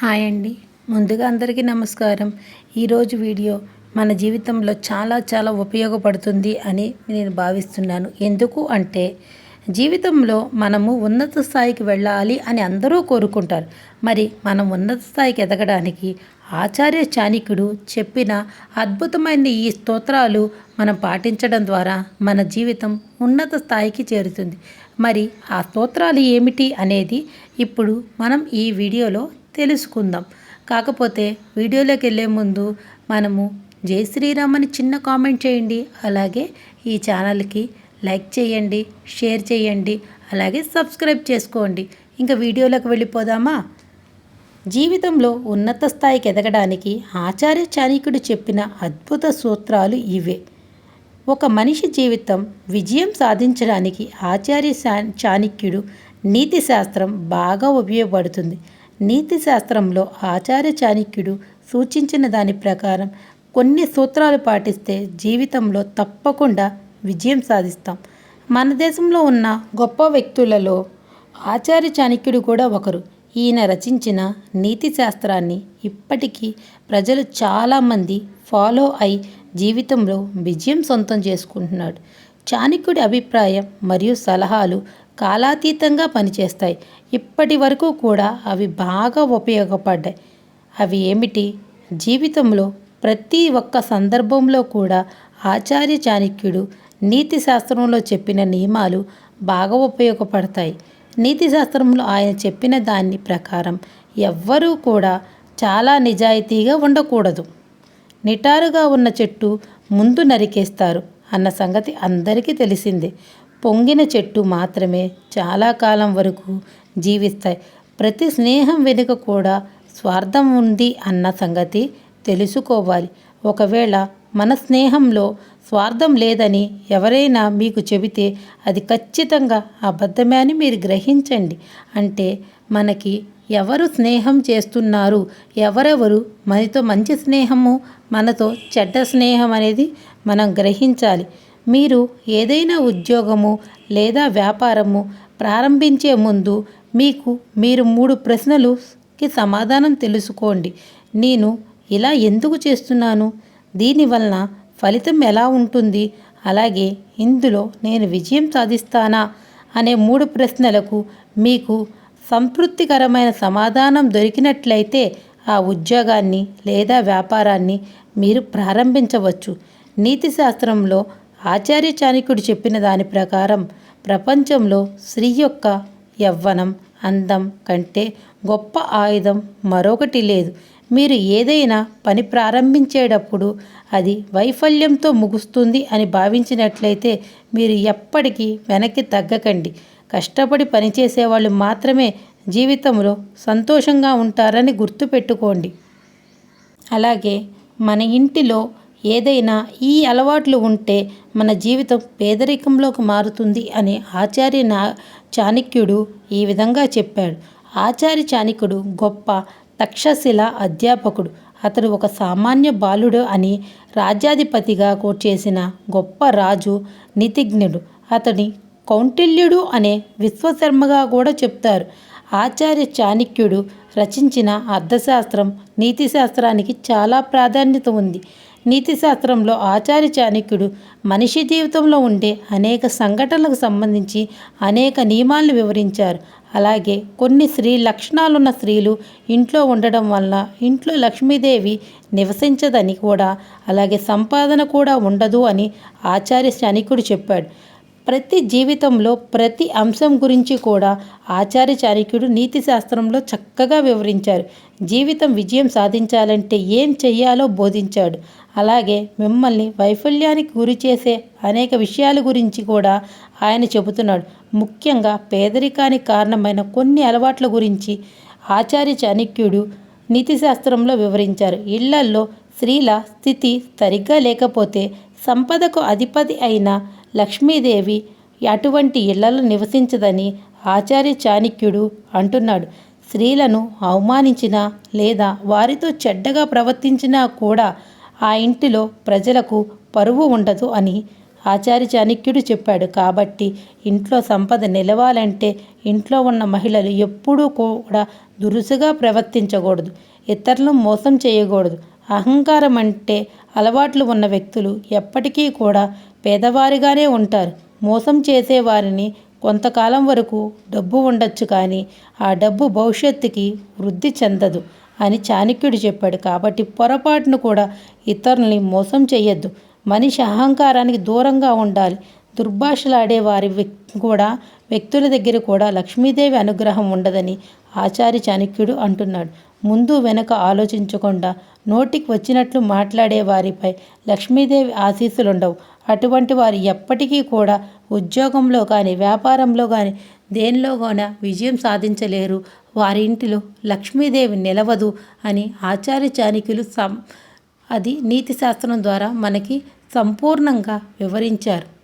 Hi అండి. ముందుగా అందరికీ నమస్కారం. ఈరోజు వీడియో మన జీవితంలో చాలా చాలా ఉపయోగపడుతుంది అని నేను భావిస్తున్నాను. ఎందుకు అంటే జీవితంలో మనము ఉన్నత స్థాయికి వెళ్ళాలి అని అందరూ కోరుకుంటారు. మరి మనం ఉన్నత స్థాయికి ఎదగడానికి ఆచార్య చాణిక్యుడు చెప్పిన అద్భుతమైన ఈ స్తోత్రాలు మనం పాటించడం ద్వారా మన జీవితం ఉన్నత స్థాయికి చేరుతుంది. మరి ఆ స్తోత్రాలు ఏమిటి అనేది ఇప్పుడు మనం ఈ వీడియోలో తెలుసుకుందాం. కాకపోతే వీడియోలోకి వెళ్ళే ముందు మనము జై శ్రీరామ్ అని చిన్న కామెంట్ చేయండి. అలాగే ఈ ఛానల్కి లైక్ చేయండి షేర్ చేయండి అలాగే సబ్స్క్రైబ్ చేసుకోండి. ఇంకా వీడియోలోకి వెళ్ళిపోదామా? జీవితంలో ఉన్నత స్థాయికి ఎదగడానికి ఆచార్య చాణిక్యుడు చెప్పిన అద్భుత సూత్రాలు ఇవే. ఒక మనిషి జీవితం విజయం సాధించడానికి ఆచార్య చాణిక్యుడు చాణక్యుడు నీతి శాస్త్రం బాగా ఉపయోగపడుతుంది. నీతిశాస్త్రంలో ఆచార్య చాణక్యుడు సూచించిన దాని ప్రకారం కొన్ని సూత్రాలు పాటిస్తే జీవితంలో తప్పకుండా విజయం సాధిస్తాం. మన దేశంలో ఉన్న గొప్ప వ్యక్తులలో ఆచార్య చాణక్యుడు కూడా ఒకరు. ఈయన రచించిన నీతి శాస్త్రాన్ని ఇప్పటికీ ప్రజలు చాలామంది ఫాలో అయి జీవితంలో విజయం సొంతం చేసుకుంటున్నాడు. చాణక్యుడి అభిప్రాయం మరియు సలహాలు కాలాతీతంగా పనిచేస్తాయి. ఇప్పటి వరకు కూడా అవి బాగా ఉపయోగపడ్డాయి. అవి ఏమిటి? జీవితంలో ప్రతి ఒక్క సందర్భంలో కూడా ఆచార్య చాణక్యుడు నీతి శాస్త్రంలో చెప్పిన నియమాలు బాగా ఉపయోగపడతాయి. నీతి శాస్త్రంలో ఆయన చెప్పిన దాని ప్రకారం ఎవ్వరూ కూడా చాలా నిజాయితీగా ఉండకూడదు. నిటారుగా ఉన్న చెట్టు ముందు నరికేస్తారు అన్న సంగతి అందరికీ తెలిసిందే. పొంగిన చెట్టు మాత్రమే చాలా కాలం వరకు జీవిస్తాయి. ప్రతి స్నేహం వెనుక కూడా స్వార్థం ఉంది అన్న సంగతి తెలుసుకోవాలి. ఒకవేళ మన స్నేహంలో స్వార్థం లేదని ఎవరైనా మీకు చెబితే అది ఖచ్చితంగా అబద్ధమే అని మీరు గ్రహించండి. అంటే మనకి ఎవరు స్నేహం చేస్తున్నారు ఎవరెవరు మనతో మంచి స్నేహము మనతో చెడ్డ స్నేహం అనేది మనం గ్రహించాలి. మీరు ఏదైనా ఉద్యోగము లేదా వ్యాపారము ప్రారంభించే ముందు మీకు మీరు మూడు ప్రశ్నలుకి సమాధానం తెలుసుకోండి. నేను ఇలా ఎందుకు చేస్తున్నాను? దీనివలన ఫలితం ఎలా ఉంటుంది? అలాగే ఇందులో నేను విజయం సాధిస్తానా? అనే మూడు ప్రశ్నలకు మీకు సంతృప్తికరమైన సమాధానం దొరికినట్లయితే ఆ ఉద్యోగాన్ని లేదా వ్యాపారాన్ని మీరు ప్రారంభించవచ్చు. నీతి శాస్త్రంలో ఆచార్య చాణికుడు చెప్పిన దాని ప్రకారం ప్రపంచంలో స్త్రీ యొక్క యవ్వనం అందం కంటే గొప్ప ఆయుధం మరొకటి లేదు. మీరు ఏదైనా పని ప్రారంభించేటప్పుడు అది వైఫల్యంతో ముగుస్తుంది అని భావించినట్లయితే మీరు ఎప్పటికీ వెనక్కి తగ్గకండి. కష్టపడి పనిచేసేవాళ్ళు మాత్రమే జీవితంలో సంతోషంగా ఉంటారని గుర్తుపెట్టుకోండి. అలాగే మన ఇంటిలో ఏదైనా ఈ అలవాట్లు ఉంటే మన జీవితం పేదరికంలోకి మారుతుంది అని ఆచార్య నా చాణక్యుడు ఈ విధంగా చెప్పాడు. ఆచార్య చాణక్యుడు గొప్ప తక్షశిల అధ్యాపకుడు. అతడు ఒక సామాన్య బాలుడు అని రాజ్యాధిపతిగా చేసిన గొప్ప రాజు నితిజ్ఞుడు. అతని కౌంటిల్యుడు అనే విశ్వశర్మగా కూడా చెప్తారు. ఆచార్య చాణక్యుడు రచించిన అర్థశాస్త్రం నీతిశాస్త్రానికి చాలా ప్రాధాన్యత ఉంది. నీతిశాస్త్రంలో ఆచార్య చాణక్యుడు మనిషి జీవితంలో ఉండే అనేక సంఘటనలకు సంబంధించి అనేక నియమాలను వివరించారు. అలాగే కొన్ని స్త్రీ లక్షణాలున్న స్త్రీలు ఇంట్లో ఉండడం వల్ల ఇంట్లో లక్ష్మీదేవి నివసించదని కూడా అలాగే సంపాదన కూడా ఉండదు అని ఆచార్య చాణక్యుడు చెప్పాడు. ప్రతి జీవితంలో ప్రతి అంశం గురించి కూడా ఆచార్య చాణక్యుడు నీతి శాస్త్రంలో చక్కగా వివరించారు. జీవితం విజయం సాధించాలంటే ఏం చెయ్యాలో బోధించాడు. అలాగే మిమ్మల్ని వైఫల్యానికి గురి చేసే అనేక విషయాల గురించి కూడా ఆయన చెబుతున్నాడు. ముఖ్యంగా పేదరికానికి కారణమైన కొన్ని అలవాట్ల గురించి ఆచార్య చాణక్యుడు నీతి శాస్త్రంలో వివరించారు. ఇళ్ళల్లో స్త్రీల స్థితి సరిగ్గా లేకపోతే సంపదకు అధిపతి అయిన లక్ష్మీదేవి అటువంటి ఇళ్ళలో నివసించదని ఆచార్య చాణక్యుడు అంటున్నాడు. స్త్రీలను అవమానించినా లేదా వారితో చెడ్డగా ప్రవర్తించినా కూడా ఆ ఇంటిలో ప్రజలకు పరువు ఉండదు అని ఆచార్య చాణక్యుడు చెప్పాడు. కాబట్టి ఇంట్లో సంపద నిలవాలంటే ఇంట్లో ఉన్న మహిళలు ఎప్పుడూ కూడా దురుసుగా ప్రవర్తించకూడదు. ఇతరులను మోసం చేయకూడదు. అహంకారం అంటే అలవాట్లు ఉన్న వ్యక్తులు ఎప్పటికీ కూడా పేదవారిగానే ఉంటారు. మోసం చేసే వారిని కొంతకాలం వరకు డబ్బు ఉండొచ్చు కానీ ఆ డబ్బు భవిష్యత్తుకి వృద్ధి చెందదు అని చాణక్యుడు చెప్పాడు. కాబట్టి పొరపాటును కూడా ఇతరుల్ని మోసం చేయొద్దు మనిషి అహంకారానికి దూరంగా ఉండాలి. దుర్భాషలాడే వారి వ్యక్ కూడా వ్యక్తుల దగ్గర కూడా లక్ష్మీదేవి అనుగ్రహం ఉండదని ఆచార్య చాణక్యుడు అంటున్నాడు. ముందు వెనక ఆలోచించకుండా నోటికి వచ్చినట్లు మాట్లాడే వారిపై లక్ష్మీదేవి ఆశీస్సులుండవు. అటువంటి వారు ఎప్పటికీ కూడా ఉద్యోగంలో కానీ వ్యాపారంలో కానీ దేనిలో విజయం సాధించలేరు. వారి ఇంటిలో లక్ష్మీదేవి నిలవదు అని ఆచార్య చాణిక్యులు సం అది నీతి శాస్త్రం ద్వారా మనకి సంపూర్ణంగా వివరించారు.